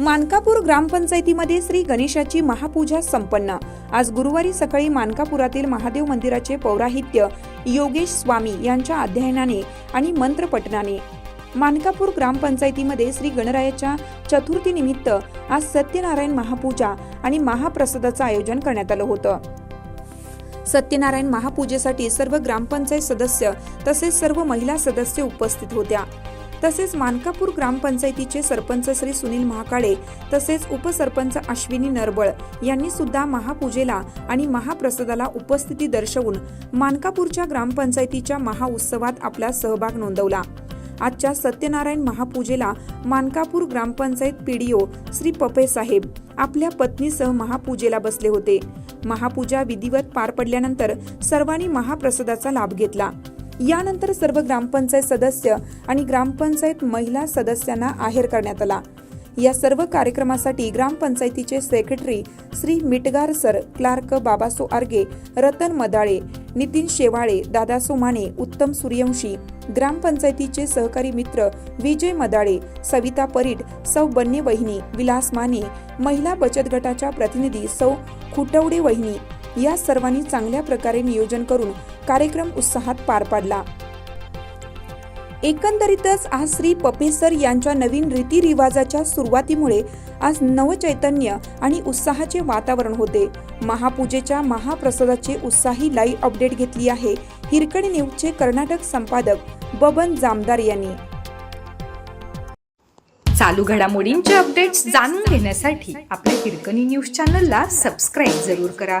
मानकापूर ग्रामपंचायतीमध्ये श्री गणेशाची महापूजा संपन्न. आज गुरुवारी सकाळी मानकापुरातील महादेव मंदिराचे पौराहित्य योगेश स्वामी यांच्या अध्ययनाने आणि मंत्रपठनाने मानकापूर ग्रामपंचायतीमध्ये श्री गणरायाच्या चतुर्थीनिमित्त आज सत्यनारायण महापूजा आणि महाप्रसादाचं आयोजन करण्यात आलं होतं. सत्यनारायण महापूजेसाठी सर्व ग्रामपंचायत सदस्य तसेच सर्व महिला सदस्य उपस्थित होत्या. तसेच मानकापूर ग्रामपंचायतीचे सरपंच श्री सुनील महाकाळे तसेच उपसरपंच अश्विनी नरबळ यांनी सुद्धा महापूजेला आणि महाप्रसादाला उपस्थिती दर्शवून मानकापूरच्या ग्रामपंचायतीच्या महाउत्सवात आपला सहभाग नोंदवला. आजच्या सत्यनारायण महापूजेला मानकापूर ग्रामपंचायत पीडीओ श्री पपे साहेब आपल्या पत्नीसह महापूजेला बसले होते. महापूजा विधिवत पार पडल्यानंतर सर्वांनी महाप्रसादाचा लाभ घेतला. यानंतर सर्व ग्रामपंचायत सदस्य आणि ग्रामपंचायत महिला सदस्यांना आहेर करण्यात आला. या सर्व कार्यक्रमासाठी ग्रामपंचायतीचे secretary Shri Mitgar sir clerk Babaso Arge Ratan Madale Nitin Shewale Dadaso Mane Uttam Suryavanshi ग्रामपंचायतीचे सहकारी मित्र विजय मदाळे सविता परीट सौ बन्ने वहिनी विलास माने महिला बचत गटाच्या प्रतिनिधी सौ खुटवडे वहिनी या सर्वांनी चांगल्या प्रकारे नियोजन करून कार्यक्रम उत्साहात पार पाडला. एकंदरीतच आज श्री पपेसर यांच्या नवीन रीतिरिवाजाच्या सुरुवातीमुळे आज नवचैतन्य आणि उत्साहाचे वातावरण होते. महापूजेच्या महाप्रसादाचे उत्साही लाईव्ह अपडेट घेतली आहे. हिरकणी न्यूजचे कर्नाटक संपादक बबन जामदार यांनी. चालू घडामोडींचे अपडेट्स जाणून घेण्यासाठी आपल्या हिरकणी न्यूज चॅनलला सबस्क्राईब जरूर करा.